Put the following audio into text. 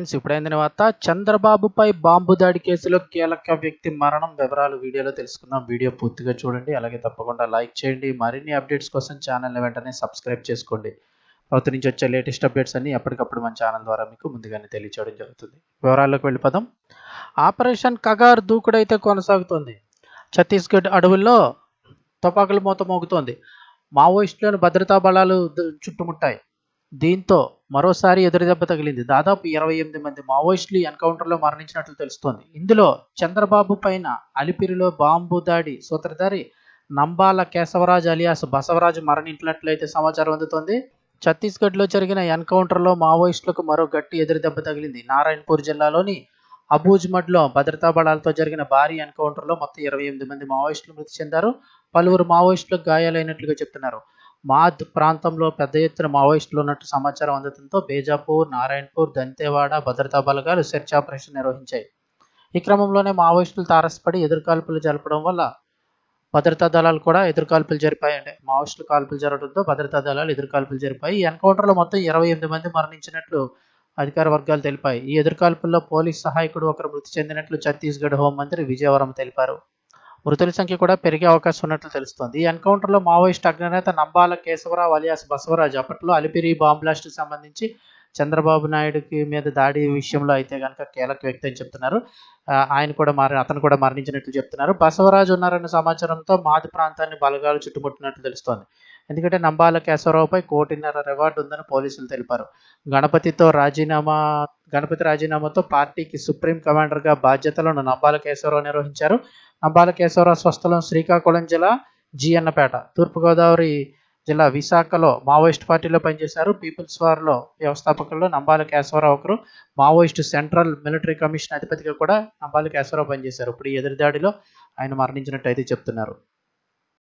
Friends ఇప్పుడైందని చంద్రబాబుపై bomb దాడి కేసులో కీలక వ్యక్తి మరణం వివరాలు వీడియోలో తెలుసుకుందాం. వీడియో పూర్తిగా చూడండి. అలాగే తప్పకుండా లైక్ చేయండి. మరిన్ని అప్డేట్స్ కోసం ఛానల్ని వెంటనే సబ్స్క్రైబ్ చేసుకోండి. ప్రభుత్వం నుంచి వచ్చే లేటెస్ట్ అప్డేట్స్ అన్ని ఎప్పటికప్పుడు మన ఛానల్ ద్వారా మీకు ముందుగానే తెలియచేయడం జరుగుతుంది. వివరాల్లోకి వెళ్ళిపోదాం. ఆపరేషన్ కగార్ దూకుడైతే కొనసాగుతోంది. ఛత్తీస్గఢ్ అడవుల్లో తుపాకులు మూత మోగుతోంది. మావోయిస్టులను భద్రతా బలాలు చుట్టుముట్టాయి. దీంతో మరోసారి ఎదురుదెబ్బ తగిలింది. దాదాపు ఇరవై ఎనిమిది మంది మావోయిస్టులు ఎన్కౌంటర్లో మరణించినట్లు తెలుస్తోంది. ఇందులో చంద్రబాబు పైన అలిపిరిలో బాంబు దాడి సూత్రధారి నంబాల కేశవరాజ్ అలియాస్ బసవరాజు మరణించినట్లయితే సమాచారం అందుతోంది. ఛత్తీస్గఢ్లో జరిగిన ఎన్కౌంటర్లో మావోయిస్టులకు మరో గట్టి ఎదురుదెబ్బ తగిలింది. నారాయణపూర్ జిల్లాలోని అబూజ్మడ్లో భద్రతా బలాలతో జరిగిన భారీ ఎన్కౌంటర్లో మొత్తం ఇరవై ఎనిమిది మంది మావోయిస్టులు మృతి చెందారు. పలువురు మావోయిస్టులకు గాయాలైనట్లుగా చెప్తున్నారు. మాద్ ప్రాంతంలో పెద్ద ఎత్తున మావోయిస్టులు ఉన్నట్టు సమాచారం అందడంతో బేజాపూర్ నారాయణపూర్ దంతేవాడ భద్రతా బలగాలు సెర్చ్ ఆపరేషన్ నిర్వహించాయి. ఈ క్రమంలోనే మావోయిస్టులు తారసపడి ఎదురుకాల్పులు జరపడం వల్ల భద్రతా దళాలు కూడా ఎదురుకాల్పులు జరిపాయి. అంటే మావోయిస్టులు కాల్పులు జరగడంతో భద్రతా దళాలు ఎదురుకాల్పులు జరిపాయి. ఈ ఎన్కౌంటర్లో మొత్తం ఇరవై ఎనిమిది మంది మరణించినట్లు అధికార వర్గాలు తెలిపాయి. ఈ ఎదురుకాల్పుల్లో పోలీస్ సహాయకుడు ఒకరు మృతి చెందినట్లు ఛత్తీస్గఢ్ హోంమంత్రి విజయవరం తెలిపారు. మృతుల సంఖ్య కూడా పెరిగే అవకాశం ఉన్నట్లు తెలుస్తోంది. ఈ ఎన్కౌంటర్లో మావోయిస్ట్ అగ్రనేత నంబాల కేశవరావు అలియాస్ బసవరాజు అప్పట్లో అలిపిరి బాంబ్ బ్లాస్ట్కి సంబంధించి చంద్రబాబు నాయుడుకి మీద దాడి విషయంలో అయితే కనుక కీలక వ్యక్తి అని చెప్తున్నారు. ఆయన కూడా మర అతను కూడా మరణించినట్లు చెప్తున్నారు. బసవరాజు ఉన్నారన్న సమాచారంతో మాది ప్రాంతాన్ని బలగాలు చుట్టుముట్టినట్లు తెలుస్తోంది. ఎందుకంటే నంబాల కేశవరావుపై కోటిన్నర రివార్డు ఉందని పోలీసులు తెలిపారు. గణపతితో రాజీనామా గణపతి రాజీనామాతో పార్టీకి సుప్రీం కమాండర్గా బాధ్యతలను నంబాల కేశవరావు నిర్వహించారు. నంబాల కేశవరావు స్వస్థలం శ్రీకాకుళం జిల్లా జిఎన్నపేట తూర్పుగోదావరి జిల్లా విశాఖలో మావోయిస్ట్ పార్టీలో పనిచేశారు. పీపుల్స్ వార్లో వ్యవస్థాపకుల్లో నంబాల కేశవరావు ఒకరు. మావోయిస్ట్ సెంట్రల్ మిలిటరీ కమిషన్ అధిపతిగా కూడా నంబాల కేశవరావు పనిచేశారు. ఇప్పుడు ఈ ఎదురుదాడిలో ఆయన మరణించినట్టు అయితే చెప్తున్నారు.